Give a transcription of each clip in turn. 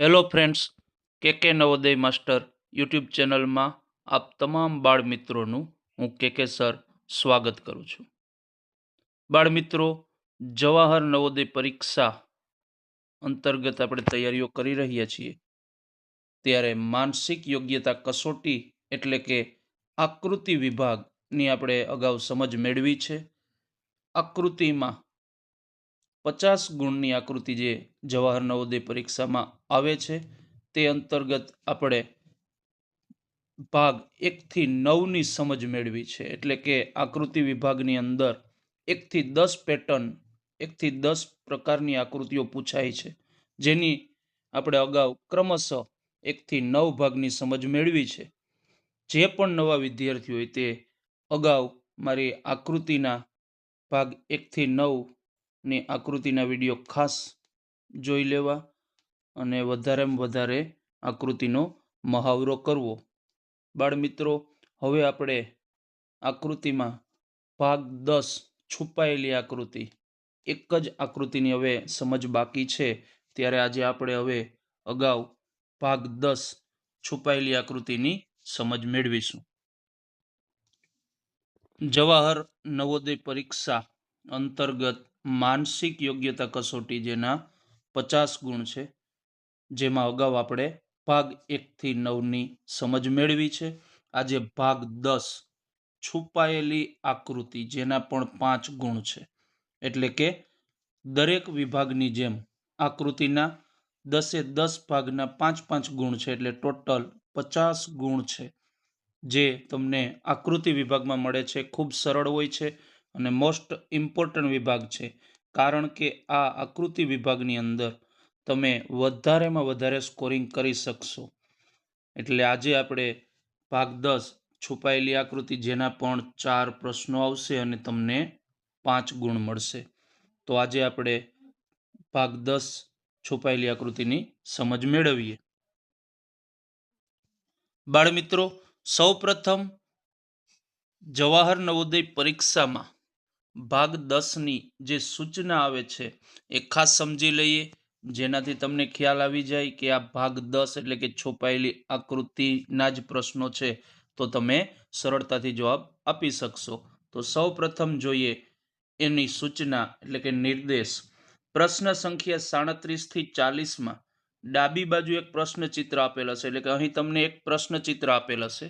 Hello friends કે કે Navodaya master YouTube ચેનલમાં આપ તમામ બાળ મિત્રોનું હું કે કે સર સ્વાગત કરું છું. બાળ મિત્રો, જવાહર નવોદય પરીક્ષા અંતર્ગત આપણે તૈયારીઓ કરી રહ્યા છીએ. ત્યારે માનસિક યોગ્યતા કસોટી એટલે કે આકૃતિ વિભાગની આપણે અગાઉ સમજ મેળવી છે. આકૃતિમાં પચાસ ગુણની આકૃતિ જે જવાહર નવોદય પરીક્ષામાં આવે છે, તે અંતર્ગત આપણે ભાગ એકથી નવની સમજ મેળવી છે. એટલે કે આકૃતિ વિભાગની અંદર એકથી દસ પેટર્ન, એકથી દસ પ્રકારની આકૃતિઓ પૂછાય છે. જેની આપણે અગાઉ ક્રમશઃ એકથી નવ ભાગની સમજ મેળવી છે. જે પણ નવા વિદ્યાર્થીઓ હોય તે અગાઉ મારી આકૃતિના ભાગ એકથી નવ ની આકૃતિના વીડિયો ખાસ જોઈ લેવા અને વધારેમાં વધારે આકૃતિનો મહાવરો કરવો. બાળમિત્રો, હવે આપણે આકૃતિમાં ભાગ દસ છુપાયેલી આકૃતિ. એક જ આકૃતિની હવે સમજ બાકી છે. ત્યારે આજે આપણે હવે અગાઉ ભાગ દસ છુપાયેલી આકૃતિની સમજ મેળવીશું. જવાહર નવોદય પરીક્ષા અંતર્ગત માનસિક યોગ્યતા કસોટી જેના પચાસ ગુણ છે, જેમાં અગાઉ આપણે ભાગ એકથી નવની સમજ મેળવી છે. આજે ભાગ દસ છુપાયેલી આકૃતિ જેના પણ પાંચ ગુણ છે. એટલે કે દરેક વિભાગની જેમ આકૃતિના દસે દસ ભાગના પાંચ પાંચ ગુણ છે, એટલે ટોટલ પચાસ ગુણ છે. જે તમને આકૃતિ વિભાગમાં મળે છે, ખૂબ સરળ હોય છે. અને મોસ્ટ ઇમ્પોર્ટન્ટ વિભાગ છે. કારણ કે આ આકૃતિ વિભાગની અંદર તમે વધારેમાં વધારે સ્કોરિંગ કરી શકશો. એટલે આજે આપણે ભાગ દસ છુપાયેલી આકૃતિ જેના પણ ચાર પ્રશ્નો આવશે અને તમને પાંચ ગુણ મળશે. તો આજે આપણે ભાગ દસ છુપાયેલી આકૃતિની સમજ મેળવીએ. બાળમિત્રો, સૌપ્રથમ જવાહર નવોદય પરીક્ષામાં ભાગ દસની જે સૂચના આવે છે, એ ખાસ સમજી લઈએ. જેનાથી તમને ખ્યાલ આવી જાય કે આ ભાગ દસ એટલે કે છુપાયેલી આકૃતિના જ પ્રશ્નો છે, તો તમે સરળતાથી જવાબ આપી શકશો. તો સૌ પ્રથમ જોઈએ એની સૂચના એટલે કે નિર્દેશ. પ્રશ્ન સંખ્યા સાડત્રીસથી ચાલીસમાં ડાબી બાજુ એક પ્રશ્ન ચિત્ર આપેલ હશે, એટલે કે અહીં તમને એક પ્રશ્ન ચિત્ર આપેલ હશે.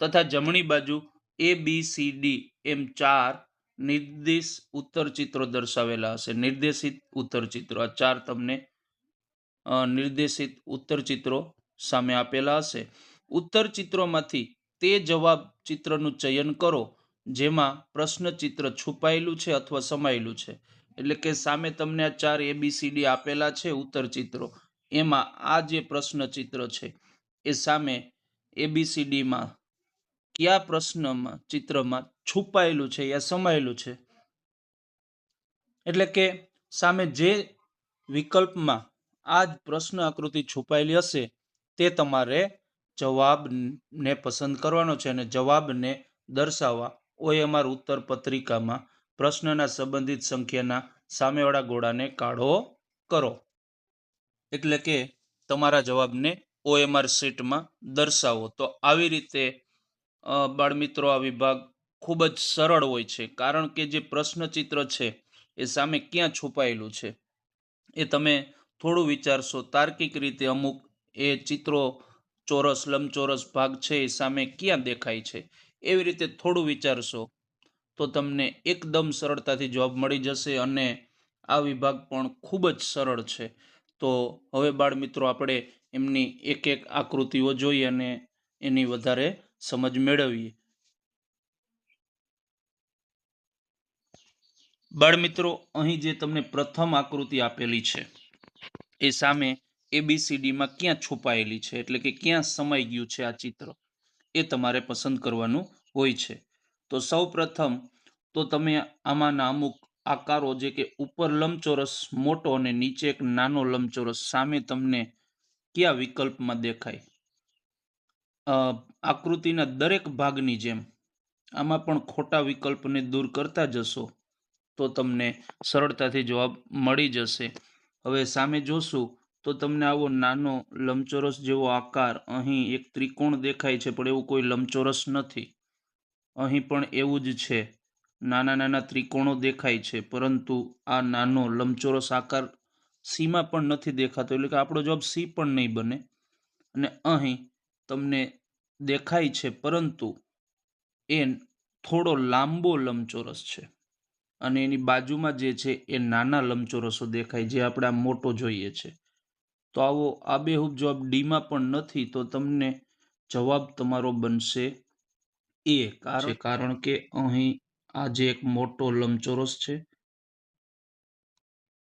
તથા જમણી બાજુ એ બી સી ડી એમ ચાર નિર્દેશ ઉત્તર ચિત્રો દર્શાવેલા હશે. નિર્દેશિત ઉત્તર ચિત્રો આ ચાર તમને નિર્દેશિત ઉત્તર ચિત્રો સામે આપેલા હશે. ઉત્તર ચિત્રોમાંથી તે જવાબ ચિત્રનું ચયન કરો, જેમાં પ્રશ્ન ચિત્ર છુપાયેલું છે અથવા સમાયેલું છે. એટલે કે સામે તમને આ ચાર એબીસીડી આપેલા છે ઉત્તર ચિત્રો એમાં આ જે પ્રશ્ન ચિત્ર છે, એ સામે એબીસીડીમાં કયા પ્રશ્નમાં, ચિત્રમાં છુપાયેલું છે યા સમાયેલું છે? એટલે કે સામે જે વિકલ્પમાં આ જ પ્રશ્ન આકૃતિ છુપાયેલી હશે, તે તમારે જવાબને પસંદ કરવાનો છે અને જવાબને દર્શાવવા ઓએમઆર ઉત્તર પત્રિકામાં પ્રશ્નના સંબંધિત સંખ્યાના સામેવાળા ગોળાને કાઢો કરો. એટલે કે તમારા જવાબને ઓએમઆર શીટમાં દર્શાવો. તો આવી રીતે બાળમિત્રો આ વિભાગ ખૂબ જ સરળ હોય છે. કારણ કે જે પ્રશ્નચિત્ર છે, એ સામે ક્યાં છુપાયેલું છે? એ તમે થોડું વિચારશો. તાર્કિક રીતે અમુક એ ચિત્રો, ચોરસ, લંબચોરસ ભાગ છે, એ સામે ક્યાં દેખાય છે? એવી રીતે થોડું વિચારશો તો તમને એકદમ સરળતાથી જવાબ મળી જશે અને આ વિભાગ પણ ખૂબ જ સરળ છે. તો હવે બાળમિત્રો આપણે એમની એક એક આકૃતિઓ જોઈએ અને એની વધારે સમજ મેળવીએ. બાળ મિત્રો, અહીં જે તમને પ્રથમ આકૃતિ આપેલી છે, એ સામે એબીસીડીમાં ક્યાં છુપાયેલી છે? એટલે કે ક્યાં સમાઈ ગયું છે આ ચિત્ર? એ તમારે પસંદ કરવાનું હોય છે. તો સૌ પ્રથમ તો તમે આમાંના અમુક આકારો જે કે ઉપર લંબચોરસ મોટો અને નીચે એક નાનો લંબચોરસ સામે તમને કયા વિકલ્પમાં દેખાય? આકૃતિના દરેક ભાગની જેમ આમાં પણ ખોટા વિકલ્પને દૂર કરતા જશો તો તમને સરળતાથી જવાબ મળી જશે. હવે સામે જોશું તો તમને આવો નાનો લંબચોરસ જેવો આકાર અહીં એક ત્રિકોણ દેખાય છે, પણ એવું કોઈ લંબચોરસ નથી. અહીં પણ એવું જ છે. નાના નાના ત્રિકોણો દેખાય છે, પરંતુ આ નાનો લંબચોરસ આકાર સીમાં પણ નથી દેખાતો, એટલે કે આપણો જવાબ સી પણ નહીં બને. અને અહીં તમને દેખાય છે, પરંતુ એ થોડો લાંબો લંબચોરસ છે. અને એની બાજુમાં જે છે, એ નાના લંબચોરસો દેખાય, જે આપણે આ મોટો જોઈએ છે. તો આવો આબેહૂબ જવાબ ડીમાં પણ નથી, તો તમને જવાબ તમારો બનશે એ કારણ કે અહીં આ જે એક મોટો લંબચોરસ છે,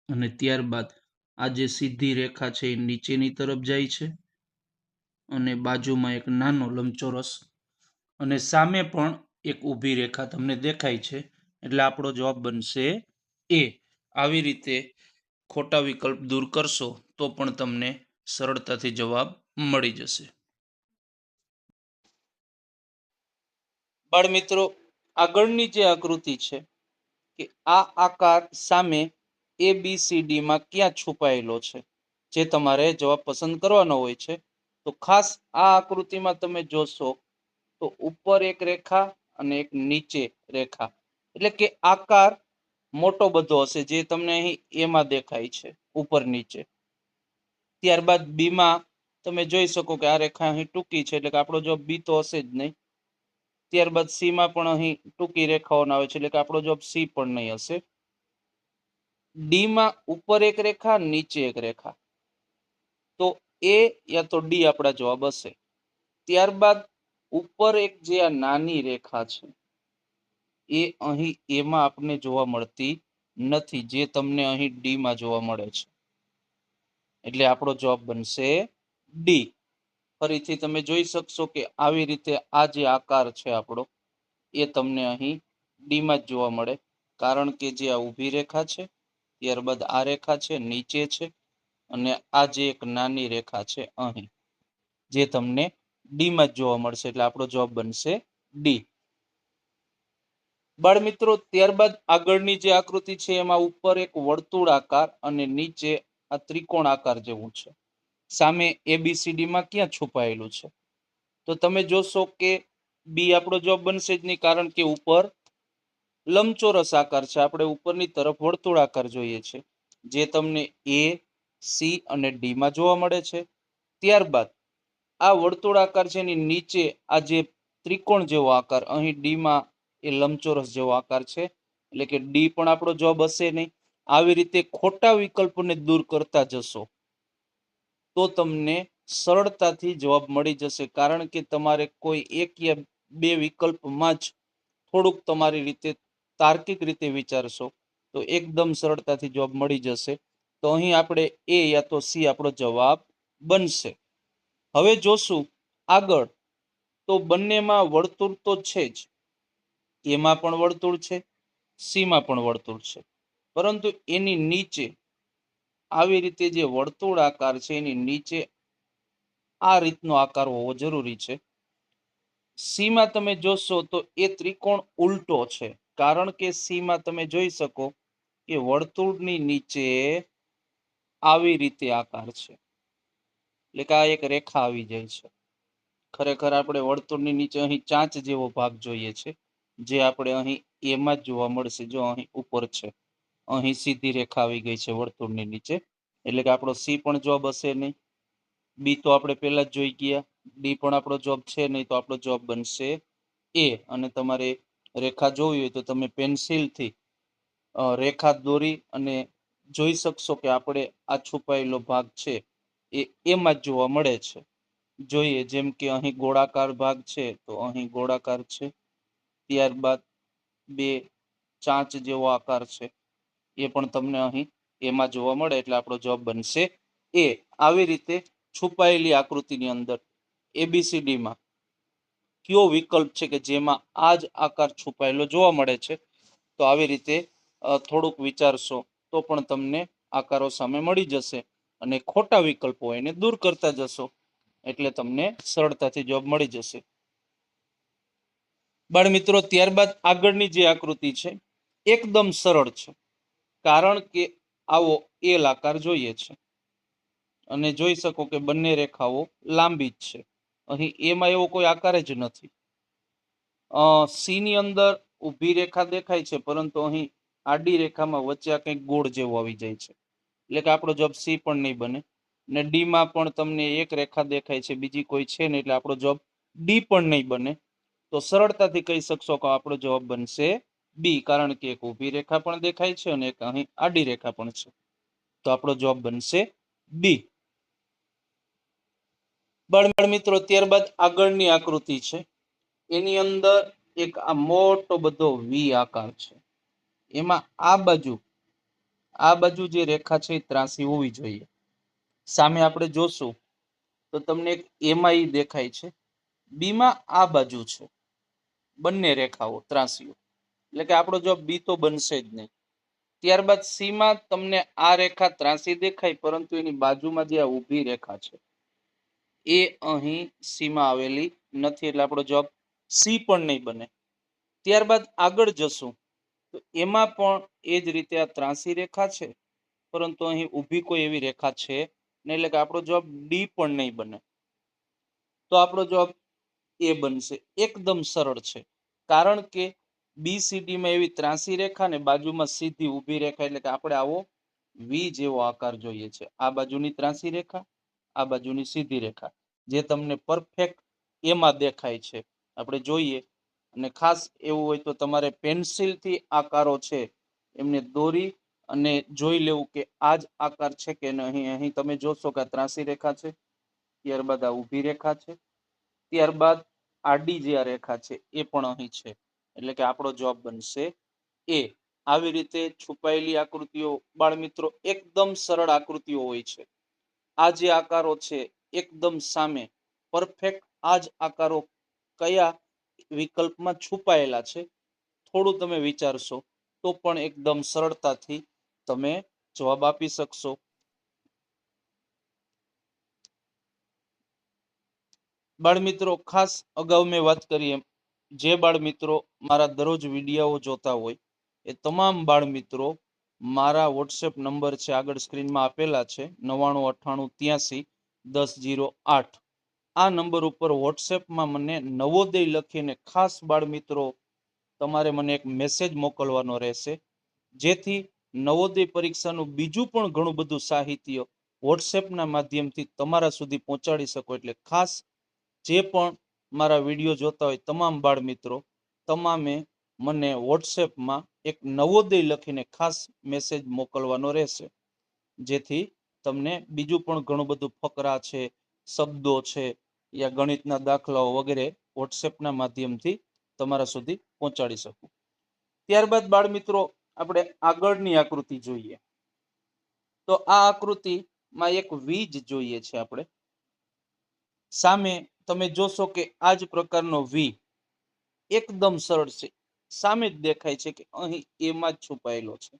અને ત્યારબાદ આ જે સીધી રેખા છે, એ નીચેની તરફ જાય છે. અને બાજુમાં એક નાનો લંબચોરસ અને સામે પણ એક ઊભી રેખા તમને દેખાય છે. એટલે આપણો જવાબ બનશે એ. આવી રીતે ખોટા વિકલ્પ દૂર કરશો તો પણ તમને સરળતાથી જવાબ મળી જશે. બાળમિત્રો, આગળની જે આકૃતિ છે કે આ આકાર સામે એ બી સી ડીમાં ક્યાં છુપાયેલો છે, જે તમારે જવાબ પસંદ કરવાનો હોય છે તો ખાસ આ આકૃતિમાં તમે જોશો તો ઉપર એક રેખા અને એક નીચે રેખા. એટલે કે આકાર મોટો બધો હશે, જે તમને અહીં એમાં દેખાય છે, ઉપર નીચે. ત્યારબાદ બીમાં તમે જોઈ શકો કે આ રેખા અહીં ટૂંકી છે, એટલે કે આપણો જોબ બી તો હશે જ નહીં. ત્યારબાદ સીમાં પણ અહીં ટૂંકી રેખાઓના આવે છે, એટલે કે આપણો જોબ સી પણ નહીં હશે. ડી માં ઉપર એક રેખા, નીચે એક રેખા. તો એ યા તો ડી આપણા જવાબ હશે. ત્યારબાદ ઉપર એક જે આ નાની રેખા છે, એ અહીં એમાં આપને જોવા મળતી નથી, જે તમને અહીં ડી માં જોવા મળે છે. એટલે આપણો જવાબ બનશે ડી ફરીથી તમે જોઈ શકશો કે આવી રીતે આ જે આકાર છે આપણો, એ તમને અહીં ડીમાં જ જોવા મળે. કારણ કે જે આ ઊભી રેખા છે, ત્યારબાદ આ રેખા છે, નીચે છે અને આ જે એક નાની રેખા છે અહીં, જે તમને ડીમાં જ જોવા મળશે, એટલે આપણો જવાબ બનશે ડી બાળ મિત્રો ત્યારબાદ આગળની જે આકૃતિ છે, એમાં ઉપર એક વર્તુળ આકાર અને નીચે આ ત્રિકોણ આકાર જેવું છે. સામે એબીસીડી માં ક્યાં છુપાયેલું છે? તો તમે જોશો કે બી આપણો જવાબ બનશે જ નહીં, કારણ કે ઉપર લંબચોરસ આકાર છે. આપણે ઉપરની તરફ વર્તુળ આકાર જોઈએ છે. જે તમને એ સી અને ડીમાં જોવા મળે છે. ત્યારબાદ આ વર્તુળ આકાર છે એની નીચે આ જે ત્રિકોણ જેવો આકાર, અહીં ડીમાં એ લંબચોરસ જેવો આકાર છે. એટલે કે ડી પણ આપણો જવાબ હશે નહીં. આવી રીતે ખોટા વિકલ્પોને દૂર કરતા જશો તો તમને સરળતાથી જવાબ મળી જશે. કારણ કે તમારે કોઈ એક યા બે વિકલ્પમાં જ થોડુંક તમારી રીતે તાર્કિક રીતે વિચારશો તો એકદમ સરળતાથી જવાબ મળી જશે. તો અહીં આપણે એ યા તો સી આપણો જવાબ બનશે. હવે જોશું આગળ તો બંનેમાં વર્તુળ તો છે જ. એમાં પણ વર્તુળ છે, સીમાં પણ વર્તુળ છે. પરંતુ એની નીચે આવી રીતે જે વર્તુળ આકાર છે એની નીચે આ રીતનો આકાર હોવો જરૂરી છે. સીમાં તમે જોશો તો એ ત્રિકોણ ઉલટો છે. કારણ કે સીમાં તમે જોઈ શકો કે વર્તુળની નીચે આવી રીતે આકાર છે. એટલે કે આ એક રેખા આવી જાય છે. ખરેખર આપણે વર્તુળની નીચે અહીં ચાંચ જેવો ભાગ જોઈએ છે. જે આપણે અહીં એમાં જ જોવા મળશે જો અહીં ઉપર છે. અહીં સીધી રેખા આવી ગઈ છે વર્તુળની નીચે. એટલે કે આપણો સી પણ જોબ હશે નહીં. બી તો આપણે પહેલા જ જોઈ ગયા. ડી પણ આપણો જોબ છે નહીં તો આપણો જોબ બનશે એ. અને તમારે રેખા જોવી હોય તો તમે પેન્સિલથી રેખા દોરી અને જોઈ શકશો કે આપણે આ છુપાયેલો ભાગ છે એ એમાં જ જોવા મળે છે. જોઈએ જેમ કે અહીં ગોળાકાર ભાગ છે તો અહીં ગોળાકાર છે. ત્યારબાદ બે ચાંચ જેવો આકાર છે. એ પણ તમને અહીં એમાં જોવા મળે એટલે આપણો જવાબ બનશે એ. આવી રીતે છુપાયેલી આકૃતિની અંદર એબીસીડીમાં કયો વિકલ્પ છે કે જેમાં આ જ આકાર છુપાયેલો જોવા મળે છે? તો આવી રીતે થોડુંક વિચારશો તો પણ તમને આકારો સામે મળી જશે અને ખોટા વિકલ્પો એને દૂર કરતા જશો. એટલે તમને સરળતાથી જોબ મળી જશે. બાળ મિત્રો, ત્યારબાદ આગળની જે આકૃતિ છે, એકદમ સરળ છે. કારણ કે આવો એલ આકાર જોઈએ છે. અને જોઈ શકો કે બંને રેખાઓ લાંબી જ છે. અહીં એમાં એવો કોઈ આકાર જ નથી. સી ની અંદર ઊભી રેખા દેખાય છે, પરંતુ અહીં આડી રેખામાં વચ્ચે આ કંઈક ગોળ જેવો આવી જાય છે. એટલે કે આપણો જવાબ સી પણ નહીં બને. ને ડીમાં પણ તમને એક રેખા દેખાય છે, બીજી કોઈ છે નહીં, એટલે આપણો જવાબ ડી પણ નહીં બને. તો સરળતાથી કહી શકશો કે આપણો જવાબ બનશે બી કારણ કે એક ઊભી રેખા પણ દેખાય છે અને એક અહીં આડી રેખા પણ છે. તો આપણો જવાબ બનશે બી બાળ મિત્રો, ત્યારબાદ આગળની આકૃતિ છે. એની અંદર એક આ મોટો બધો વી આકાર છે. એમાં આ બાજુ આ બાજુ જે રેખા છે એ ત્રાસી હોવી જોઈએ. સામે આપણે જોશું, તો તમને એક એમાં દેખાય છે. બીમાં આ બાજુ છે, બંને રેખાઓ ત્રાસીઓ. એટલે કે આપણો જવાબ બી તો બનશે જ નહીં. ત્યારબાદ સીમાં તમને આ રેખા ત્રાસી દેખાય, પરંતુ એની બાજુમાં જે આ ઊભી રેખા છે, એ અહીં સીમાં આવેલી નથી. એટલે આપણો જવાબ સી પણ નહીં બને. ત્યારબાદ આગળ જશું. તો એમાં પણ એ જ રીતે આ ત્રાસી રેખા છે. પરંતુ અહીં ઊભી કોઈ એવી રેખા છે નહીં, એટલે કે આપણો જવાબ ડી પણ નહીં બને. તો આપણો જવાબ એ બનશે. એકદમ સરળ છે. કારણ કે બીસીડીમાં એવી ત્રાસી રેખા ને બાજુમાં સીધી ઊભી રેખા એટલે કે આપણે આવો વી જેવો આકાર જોઈએ છે. આ બાજુની ત્રાસી રેખા, આ બાજુની સીધી રેખા. જે તમને પરફેક્ટ એમાં દેખાય છે. આપણે જોઈએ અને ખાસ એવું હોય તો તમારે પેન્સિલથી આકારો છે એમને દોરી અને જોઈ લેવું કે આ જ આકાર છે કે નહીં. અહીં તમે જોશો કે ત્રાસી રેખા છે, ત્યારબાદ આ ઊભી રેખા છે, ત્યારબાદ આડી જે આ રેખા છે એ પણ અહીં છે. એટલે કે આપણો જવાબ બનશે એ. આવી રીતે છુપાયેલી આકૃતિઓ બાળમિત્રો એકદમ સરળ આકૃતિઓ હોય છે. આ જે આકારો છે એકદમ સામે, પરફેક્ટ આ જ આકારો કયા વિકલ્પમાં છુપાયેલા છે. થોડું તમે વિચારશો તો પણ એકદમ સરળતાથી તમે જવાબ આપી શકશો. બાળમિત્રો, ખાસ અગાઉ મેં વાત કરી એમ, જે બાળમિત્રો મારા દરરોજ વીડિયો જોતા હોય, એ તમામ બાળમિત્રો મારા વોટ્સએપ નંબર છે, આગળ સ્ક્રીનમાં આપેલા છે, નવ્વાણું, અઠ્ઠાણું, ત્યાંસી, દસ, જીરો, આઠ. આ નંબર ઉપર વોટ્સએપમાં મને નવોદય લખીને ખાસ બાળ મિત્રો, તમારે મને એક મેસેજ મોકલવાનો રહેશે. જેથી નવોદય પરીક્ષાનું બીજું પણ ઘણું બધું સાહિત્ય વોટ્સએપના માધ્યમથી તમારા સુધી પહોંચાડી શકો. એટલે ખાસ જે પણ મારા વીડિયો જોતા હોય તમામ બાળ મિત્રો, તમામે મને વોટ્સએપમાં એક નવોદય લખીને ખાસ મેસેજ મોકલવાનો રહેશે. જેથી તમને બીજું પણ ઘણું બધું ફકરા છે, શબ્દો છે યા ગણિતના દાખલાઓ વગેરે વોટ્સએપના માધ્યમથી તમારા સુધી પહોંચાડી શકું. ત્યારબાદ બાળ મિત્રો આપણે આગળની આકૃતિ જોઈએ. તો આ આકૃતિમાં એક વીજ જોઈએ છે આપણે. સામે તમે જોશો કે આ જ પ્રકારનો વી એકદમ સરળ છે. સામે જ દેખાય છે કે અહીં એમાં જ છુપાયેલો છે.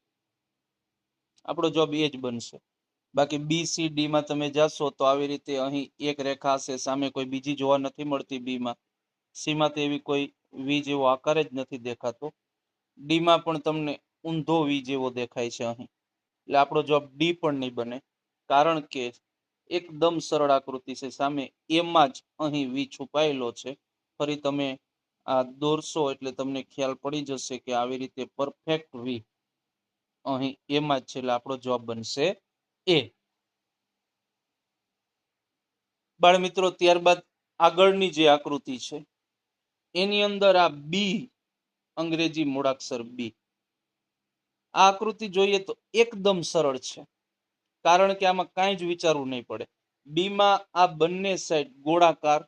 આપણો જવાબ એ જ બનશે. બાકી બી સી ડી માં તમે જાશો તો આવી રીતે અહીં એક રેખા હશે, સામે કોઈ બીજી જોવા નથી મળતી બી માં. સી માં એવી કોઈ વી જેવો આકાર જ નથી દેખાતો. ડી માં પણ તમને ઊંધો વી જેવો દેખાય છે અહીં. એટલે આપણો જવાબ ડી પણ નહીં બને. કારણ કે એકદમ સરળ આકૃતિ છે. સામે એમાં જ અહીં વી છુપાયેલો છે. ફરી તમે આ દોરશો એટલે તમને ખ્યાલ પડી જશે કે આવી રીતે પરફેક્ટ વી અહીં એમાં જ છે. એટલે આપણો જવાબ બનશે એ. બાળ મિત્રો, ત્યારબાદ આગળની જે આકૃતિ છે, એની અંદર આ બી અંગ્રેજી મૂળાક્ષર બી આ આકૃતિ જોઈએ તો એકદમ સરળ છે, કારણ કે આમાં કાંઈ જ વિચારવું નહીં પડે. બીમાં આ બંને સાઈડ ગોળાકાર,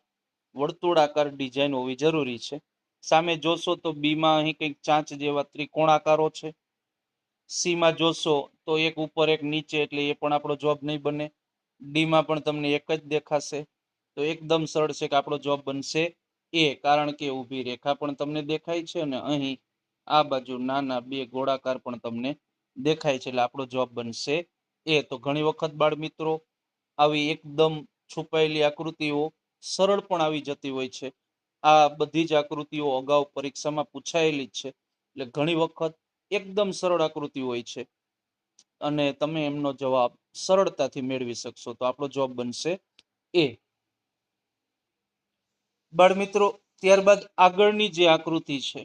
વર્તુળાકાર ડિઝાઇન હોવી જરૂરી છે. સામે જોશો તો બીમાં અહીં કંઈક ચાંચ જેવા ત્રિકોણાકારો છે. સીમાં જોશો તો એક ઉપર એક નીચે, એટલે એ પણ આપણો જોબ નહીં બને. ડીમાં પણ તમને એક જ દેખાશે. તો એકદમ સરળ છે કે આપણો જોબ બનશે એ, કારણ કે ઊભી રેખા પણ તમને દેખાય છે અને અહીં આ બાજુ નાના બે ગોળાકાર પણ તમને દેખાય છે, એટલે આપણો જોબ બનશે એ. તો ઘણી વખત બાળ મિત્રો, આવી એકદમ છુપાયેલી આકૃતિઓ સરળ પણ આવી જતી હોય છે. આ બધી જ આકૃતિઓ અગાઉ પરીક્ષામાં પૂછાયેલી જ છે. એટલે ઘણી વખત એકદમ સરળ આકૃતિ હોય છે. અને તમે એમનો જવાબ સરળતાથી મેળવી શકશો. તો આપણો જવાબ બનશે એ બાળ મિત્રો, ત્યારબાદ આગળની જે આકૃતિ છે,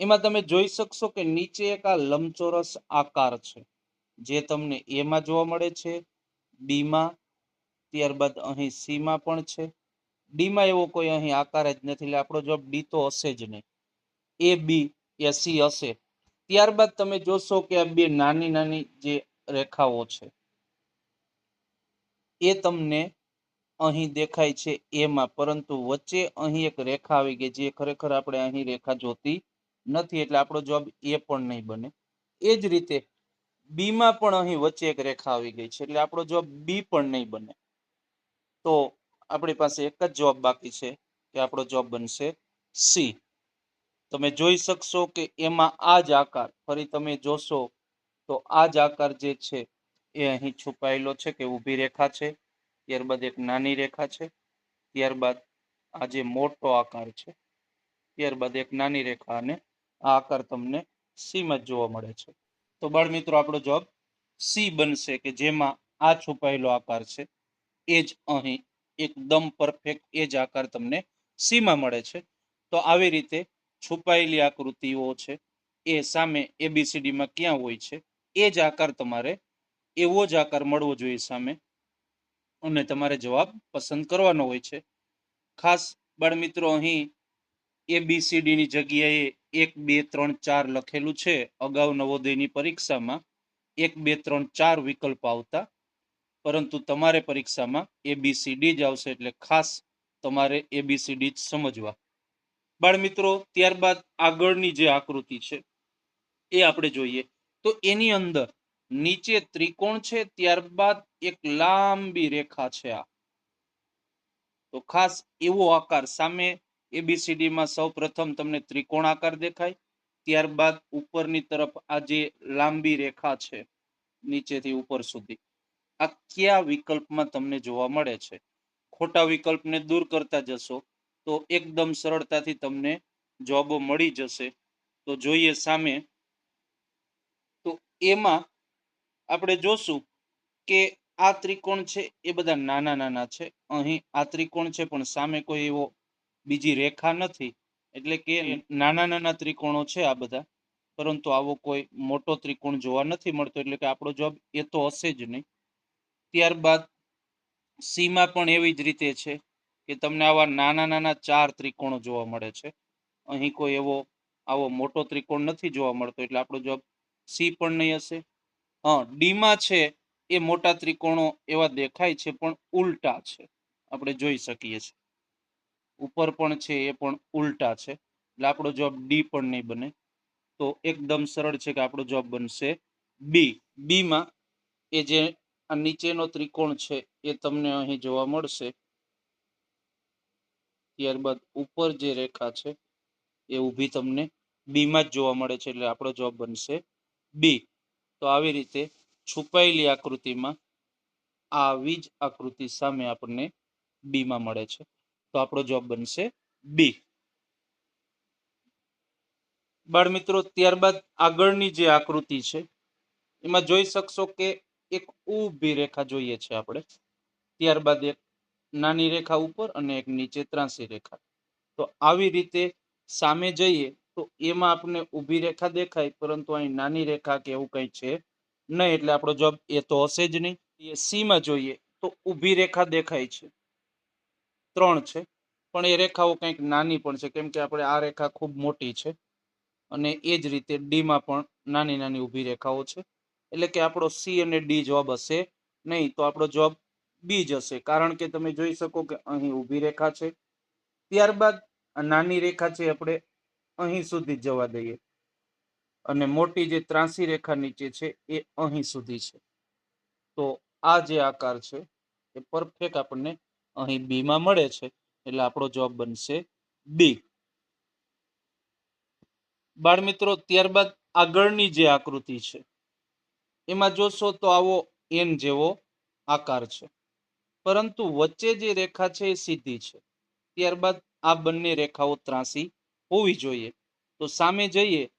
એમાં તમે જોઈ શકશો કે નીચે એક આ લંબચોરસ આકાર છે, જે તમને એમાં જોવા મળે છે બીમાં ત્યારબાદ અહીં સીમાં પણ છે. ડીમાં એવો કોઈ અહીં આકાર જ નથી, એટલે આપણો જવાબ ડી તો હશે જ નહીં. એ બી એ સી હશે. ત્યારબાદ તમે જોશો કે આ બે નાની નાની જે રેખાઓ છે, એ તમને અહીં દેખાય છે એમાં. પરંતુ વચ્ચે અહીં એક રેખા આવી ગઈ જે ખરેખર આપણે અહીં રેખા જોતી નથી, એટલે આપણો જવાબ એ પણ નહીં બને. એ જ રીતે બીમાં પણ અહીં વચ્ચે એક રેખા આવી ગઈ છે, એટલે આપણો જવાબ બી પણ નહીં બને. તો આપણી પાસે એક જ જવાબ બાકી છે, કે આપણો જવાબ બનશે સી. તમે જોઈ શકશો કે એમાં આ જ આકાર, ફરી તમે જોશો તો આ જ આકાર જે છે એ અહીં છુપાયેલો છે કે ઊભી રેખા છે, ત્યારબાદ એક નાની રેખા છે, ત્યારબાદ આ જે મોટો આકાર છે, ત્યારબાદ એક નાની રેખા અને આ આકાર તમને સીમાં જોવા મળે છે. તો બાળ મિત્રો, આપણો જવાબ સી બનશે કે જેમાં આ છુપાયેલો આકાર છે એ જ અહીં એકદમ પરફેક્ટ એ જ આકાર તમને સીમાં મળે છે. તો આવી રીતે છુપાયેલી આકૃતિઓ છે. એ સામે એબીસીડીમાં ક્યાં હોય છે? એ જ આકાર તમારે, એવો જ આકાર મળવો જોઈએ સામે. અને તમારે જવાબ પસંદ કરવાનો હોય છે. ખાસ બાળમિત્રો, અહીં એબીસીડીની જગ્યાએ એક, બે, ત્રણ, ચાર લખેલું છે. અગાઉ નવોદયની પરીક્ષામાં એક, બે, ત્રણ, ચાર વિકલ્પ આવતા. પરંતુ તમારે પરીક્ષામાં એબીસીડી જ આવશે એટલે ખાસ તમારે એબીસીડી જ સમજવા. બાળમિત્રો, ત્યારબાદ આગળની જે આકૃતિ છે, એ આપણે જોઈએ. તો એની અંદર નીચે ત્રિકોણ છે, ત્યારબાદ એક લાંબી રેખા છે આ. તો ખાસ એવો આકાર સામે એબીસીડીમાં સૌ પ્રથમ તમને ત્રિકોણ આકાર દેખાય. ત્યારબાદ ઉપરની તરફ આ જે લાંબી રેખા છે, નીચેથી ઉપર સુધી. આ કયા વિકલ્પમાં તમને જોવા મળે છે? ખોટા વિકલ્પને દૂર કરતા જશો. તો એકદમ સરળતાથી તમને જવાબો મળી જશે. તો જોઈએ સામે. તો એમાં આપણે જોશું કે આ ત્રિકોણ છે એ બધા નાના નાના છે. અહીં આ ત્રિકોણ છે પણ સામે કોઈ એવો બીજી રેખા નથી. એટલે કે નાના નાના ત્રિકોણો છે આ બધા. પરંતુ આવો કોઈ મોટો ત્રિકોણ જોવા નથી મળતો. એટલે કે આપણો જોબ એ તો હશે જ નહીં. ત્યારબાદ સીમાં પણ એવી જ રીતે છે. કે તમને આવા નાના નાના ચાર ત્રિકોણો જોવા મળે છે. અહીં કોઈ એવો, આવો મોટો ત્રિકોણ નથી જોવા મળતો, એટલે આપણો જવાબ સી પણ નહીં હશે. હા, ડીમાં છે એ મોટા ત્રિકોણો એવા દેખાય છે, પણ ઉલટા છે. આપણે જોઈ શકીએ છીએ. ઉપર પણ છે એ પણ ઉલટા છે. એટલે આપણો જવાબ ડી પણ નહીં બને. તો એકદમ સરળ છે કે આપણો જવાબ બનશે બી. બીમાં એ જે આ નીચેનો ત્રિકોણ છે એ તમને અહીં જોવા મળશે. ત્યારબાદ ઉપર જે રેખા છે, એ ઊભી તમને બીમાં જ જોવા મળે છે, એટલે આપણો જવાબ બનશે બી તો આવી રીતે છુપાયેલી આકૃતિમાં આવી જ આકૃતિ સામે આપણને બીમાં મળે છે. તો આપણો જવાબ બનશે બી બાળ મિત્રો, ત્યારબાદ આગળની જે આકૃતિ છે, એમાં જોઈ શકશો કે એક ઊભી રેખા જોઈએ છે આપણે. ત્યારબાદ એક નાની રેખા ઉપર અને એક નીચે ત્રાસી રેખા. તો આવી રીતે સામે જઈએ તો એમાં આપણને ઊભી રેખા દેખાય, પરંતુ અહીં નાની રેખા કે એવું કંઈ છે નહીં, એટલે આપણો જવાબ એ તો હશે જ નહીં. એ સીમાં જોઈએ તો ઊભી રેખા દેખાય છે. ત્રણ છે, પણ એ રેખાઓ કંઈક નાની પણ છે, કેમ કે આપણે આ રેખા ખૂબ મોટી છે અને એ જ રીતે ડીમાં પણ નાની નાની ઊભી રેખાઓ છે. એટલે કે આપણો સી અને ડી જવાબ હશે નહીં. તો આપણો જવાબ બી જ હશે. કારણ કે તમે જોઈ શકો કે અહીં ઊભી રેખા છે. ત્યારબાદ નાની રેખા છે આપણે અહીં સુધી જવા દઈએ. અને મોટી જે ત્રાસી રેખા નીચે છે એ અહીં સુધી છે. તો આ જે આકાર છે એ પરફેક્ટ આપણને અહીં બી માં મળે છે. એટલે આપણો જવાબ બનશે બી બાળ મિત્રો, ત્યારબાદ આગળની જે આકૃતિ છે, એમાં જોશો તો આવો એન જેવો આકાર છે. પરંતુ વચ્ચે જે રેખા છે એ સીધી છે. ત્યારબાદ આ બંને રેખાઓ ત્રાસી હોવી જોઈએ. તો સામે જઈએ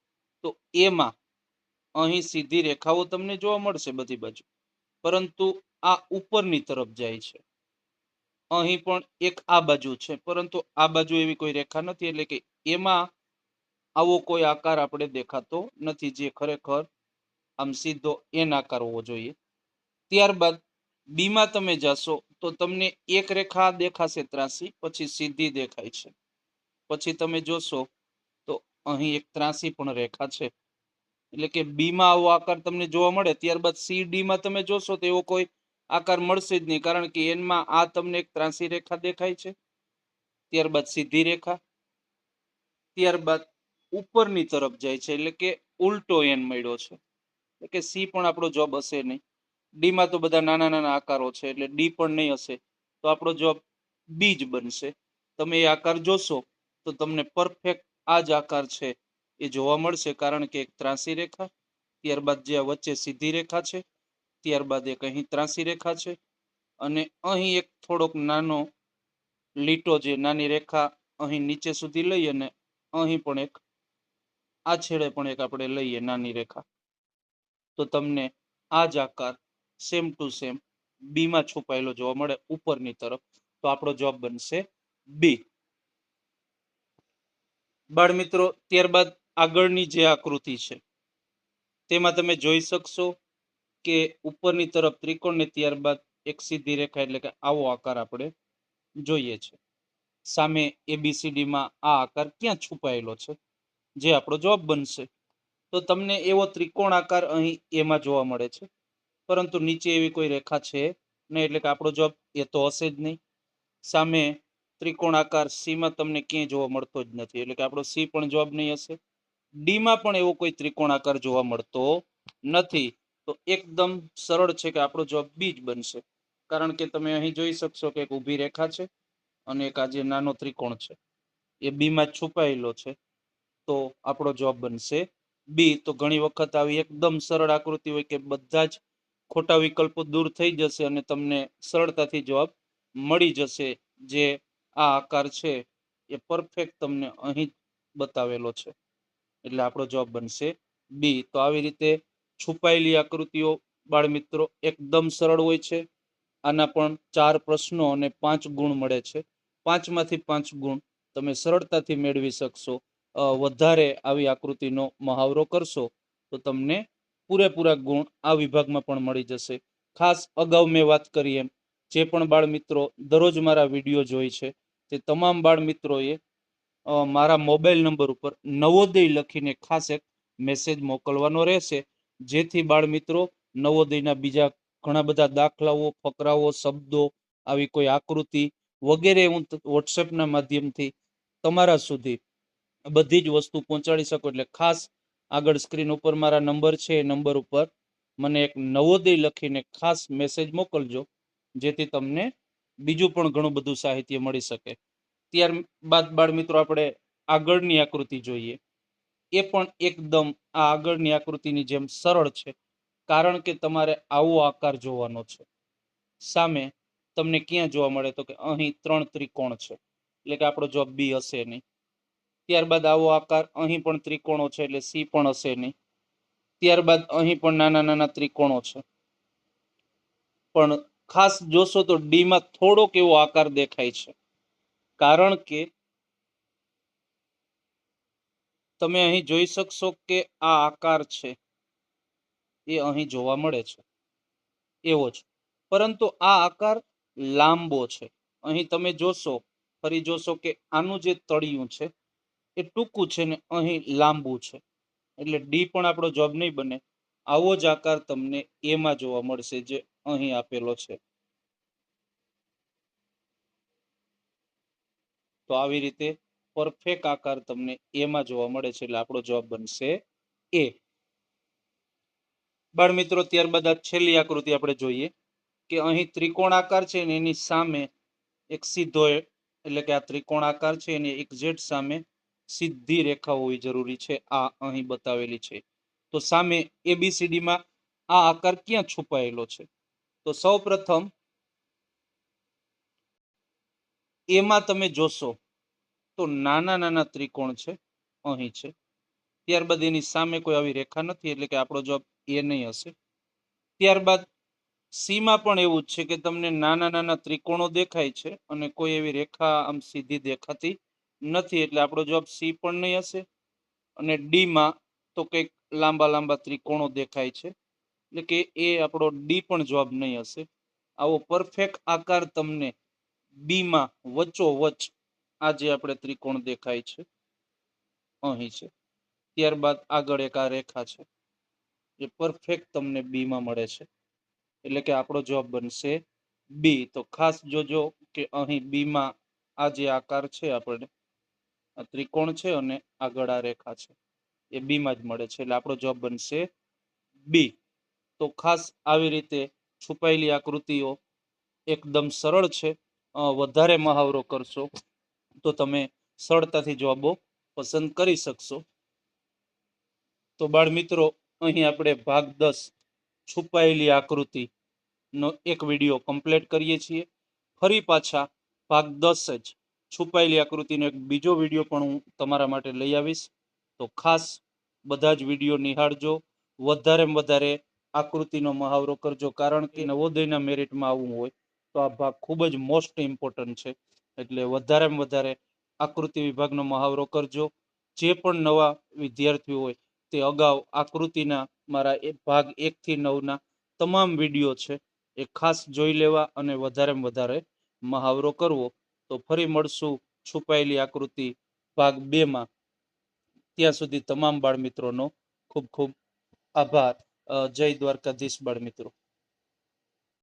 તો એમાં અહીં સીધી રેખાઓ તમને જોવા મળશે બધી બાજુ. પરંતુ આ ઉપરની તરફ જાય છે. અહીં પણ એક આ બાજુ છે, પરંતુ આ બાજુ એવી કોઈ રેખા નથી, એટલે કે એમાં આવો કોઈ આકાર આપણે દેખાતો નથી, જે ખરેખર આમ સીધો એન આકાર હોવો જોઈએ. ત્યારબાદ બીમાં તમે જશો તો તમને એક રેખા દેખાશે ત્રાસી, પછી સીધી દેખાય છે. પછી તમે જોશો તો અહીં એક ત્રાસી પણ રેખા છે. એટલે કે બીમાં આવો આકાર તમને જોવા મળે, ત્યારબાદ સી ડીમાં તમે જોશો તો એવો કોઈ આકાર મળશે જ નહીં, કારણ કે એનમાં આ તમને એક ત્રાસી રેખા દેખાય છે. ત્યારબાદ સીધી રેખા. ત્યારબાદ ઉપરની તરફ જાય છે, એટલે કે ઉલટો એન મળ્યો છે. એટલે કે સી પણ આપણો જોબ હશે નહીં. ડીમાં તો બધા નાના નાના આકારો છે, એટલે ડી પણ નહીં હશે. તો આપણો જવાબ બી જ બનશે. તમે એ આકાર જોશો, તો તમને પરફેક્ટ આ જ આકાર છે એ જોવા મળશે. કારણ કે એક ત્રાસી રેખા, ત્યારબાદ જે વચ્ચે સીધી રેખા છે, ત્યારબાદ એક અહીં ત્રાસી રેખા છે, અને અહીં એક થોડોક નાનો, લીટો જે નાની રેખા અહીં નીચે સુધી લઈ અને અહીં પણ એક, આ છેડે પણ એક આપણે લઈએ નાની રેખા. તો તમને આ જ આકાર સેમ ટુ સેમ બીમાં છુપાયેલો જોવા મળે ઉપરની તરફ. તો આપણો જવાબ બનશે બી બાળ મિત્રો, ત્યારબાદ આગળની જે આકૃતિ છે, તેમાં તમે જોઈ શકશો કે ઉપરની તરફ ત્રિકોણ ને ત્યારબાદ એક સીધી રેખા એટલે કે આવો આકાર આપણે જોઈએ છે. સામે એબીસીડીમાં આ આકાર ક્યાં છુપાયેલો છે, જે આપણો જવાબ બનશે. તો તમને એવો ત્રિકોણ આકાર અહીં એમાં જોવા મળે છે. પરંતુ નીચે એવી કોઈ રેખા છે નહીં, એટલે કે આપણો જવાબ એ તો હશે જ નહીં. સામે ત્રિકોણાકાર સીમાં તમને ક્યાંય જોવા મળતો જ નથી, એટલે કે આપણો સી પણ જવાબ નહીં હશે. ડીમાં પણ એવો કોઈ ત્રિકોણાકાર જોવા મળતો નથી. તો એકદમ સરળ છે કે આપણો જવાબ બી જ બનશે. કારણ કે તમે અહીં જોઈ શકશો કે એક ઊભી રેખા છે અને એક આજે નાનો ત્રિકોણ છે, એ બીમાં છુપાયેલો છે. તો આપણો જવાબ બનશે બી. તો ઘણી વખત આવી એકદમ સરળ આકૃતિ હોય કે બધા જ ખોટા વિકલ્પો દૂર થઈ જશે અને તમને સરળતાથી જવાબ મળી જશે, જે આ આકાર છે એ પરફેક્ટ તમને અહીં બતાવેલો છે. એટલે આપણો જવાબ બનશે બી તો આવી રીતે છુપાયેલી આકૃતિઓ બાળમિત્રો એકદમ સરળ હોય છે. આના પણ ચાર પ્રશ્નો અને પાંચ ગુણ મળે છે. પાંચમાંથી પાંચ ગુણ તમે સરળતાથી મેળવી શકશો. વધારે આવી આકૃતિનો મહાવરો કરશો તો તમને પૂરેપૂરા ગુણ આ વિભાગમાં પણ મળી જશે. ખાસ અગાઉ મેં વાત કરી એમ, જે પણ બાળ મિત્રો દરરોજ મારા વીડિયો જોઈ છે, તે તમામ બાળ મિત્રોએ મારા મોબાઈલ નંબર ઉપર નવોદય લખીને ખાસ એક મેસેજ મોકલવાનો રહેશે, જેથી બાળ મિત્રો નવોદયના બીજા ઘણા બધા દાખલાઓ, ફકરાઓ, શબ્દો, આવી કોઈ આકૃતિ વગેરે હું વોટ્સએપના માધ્યમથી તમારા સુધી બધી જ વસ્તુ પહોંચાડી શકો. એટલે ખાસ આગળ સ્ક્રીન ઉપર મારા નંબર છે એ નંબર ઉપર મને એક નવોદય લખીને ખાસ મેસેજ મોકલજો, જેથી તમને બીજું પણ ઘણું બધું સાહિત્ય મળી શકે. ત્યારબાદ બાળ મિત્રો, આપણે આગળની આકૃતિ જોઈએ. એ પણ એકદમ આ આગળની આકૃતિની જેમ સરળ છે, કારણ કે તમારે આવો આકાર જોવાનો છે. સામે તમને ક્યાં જોવા મળે તો કે અહીં ત્રણ ત્રિકોણ છે. એટલે કે આપણો જવાબ બી હશે નહીં. ત્યારબાદ આવો આકાર, અહીં પણ ત્રિકોણો છે એટલે સી પણ હશે નહીં. ત્યારબાદ અહીં પણ નાના નાના ત્રિકોણો છે. પણ ખાસ જોશો તો ડીમાં થોડોક એવો આકાર દેખાય છે. કારણ કે તમે અહીં જોઈ શકશો કે આ આકાર છે. એ અહીં જોવા મળે છે. એવો જ. પરંતુ આ આકાર લાંબો છે. અહીં તમે જોશો, ફરી જોશો કે આનું જે તળિયું છે એ ટૂંકું છે ને અહીં લાંબુ છે. એટલે ડી પણ આપણો જવાબ નહીં બને. આવો જ આકાર તમને એમાં જોવા મળશે જે અહીં આપેલો છે. તો આવી રીતે પરફેક્ટ આકાર તમને એમાં જોવા મળે છે એટલે આપણો જવાબ બનશે એ બાળ મિત્રો, ત્યારબાદ આ છેલ્લી આકૃતિ આપણે જોઈએ કે અહીં ત્રિકોણ આકાર છે ને એની સામે એક સીધો એટલે કે આ ત્રિકોણ આકાર છે એની એક્ઝેક્ટ સામે સીધી રેખા હોવી જરૂરી છે, આ અહીં બતાવેલી છે. તો સામે એબીસીડીમાં આ આકાર ક્યાં છુપાયેલો છે? તો સૌ પ્રથમ એમાં તમે જોશો તો નાના નાના ત્રિકોણ છે, અહીં છે. ત્યારબાદ એની સામે કોઈ આવી રેખા નથી, એટલે કે આપણો જવાબ એ નહીં હશે. ત્યારબાદ સીમાં પણ એવું જ છે કે તમને નાના નાના ત્રિકોણો દેખાય છે અને કોઈ એવી રેખા આમ સીધી દેખાતી નથી એટલે આપણો જવાબ સી પણ નહીં હશે. અને ડીમાં તો કંઈક લાંબા લાંબા ત્રિકોણો દેખાય છે. એટલે કે એ આપણો ડી પણ જવાબ નહીં હશે. આવો પરફેક્ટ આકાર તમને બીમાં વચ્ચોવચ આજે જે આપણે ત્રિકોણ દેખાય છે, અહીં છે. ત્યારબાદ આગળ એક આ રેખા છે એ પરફેક્ટ તમને બીમાં મળે છે. એટલે કે આપણો જવાબ બનશે બી. તો ખાસ જોજો કે અહીં બીમાં આ જે આકાર છે આપણને આ ત્રિકોણ છે અને આગળ આ રેખા છે. એ બી માં જ મળે છે એટલે આપણો જવાબ બનશે બી તો ખાસ આવી રીતે છુપાયેલી આકૃતિઓ એકદમ સરળ છે. વધારે મહાવરો કરશો તો તમે સરળતાથી જવાબો પસંદ કરી શકશો. તો બાળ મિત્રો, અહીં આપણે ભાગ દસ છુપાયેલી આકૃતિ નો એક વીડિયો કમ્પ્લીટ કરીએ છીએ. ફરી પાછા ભાગ દસ જ છુપાયેલી આકૃતિનો એક બીજો વીડિયો પણ હું તમારા માટે લઈ આવીશ. તો ખાસ બધા જ વીડિયો નિહાળજો. વધારેમાં વધારે આકૃતિનો મહાવરો કરજો. કારણ કે નવોદયના મેરિટમાં આવવું હોય તો આ ભાગ ખૂબ જ મોસ્ટ ઇમ્પોર્ટન્ટ છે. એટલે વધારેમાં વધારે આકૃતિ વિભાગનો મહાવરો કરજો. જે પણ નવા વિદ્યાર્થીઓ હોય તે અગાઉ આકૃતિના મારા એ ભાગ એકથી નવના તમામ વીડિયો છે એ ખાસ જોઈ લેવા અને વધારેમાં વધારે મહાવરો કરવો. તો ફરી મળશું છુપાયેલી આકૃતિ ભાગ બેમાં ત્યાં સુધી તમામ બાળ મિત્રોનો ખૂબ ખૂબ આભાર. જય દ્વારકાધીશ બાળ મિત્રો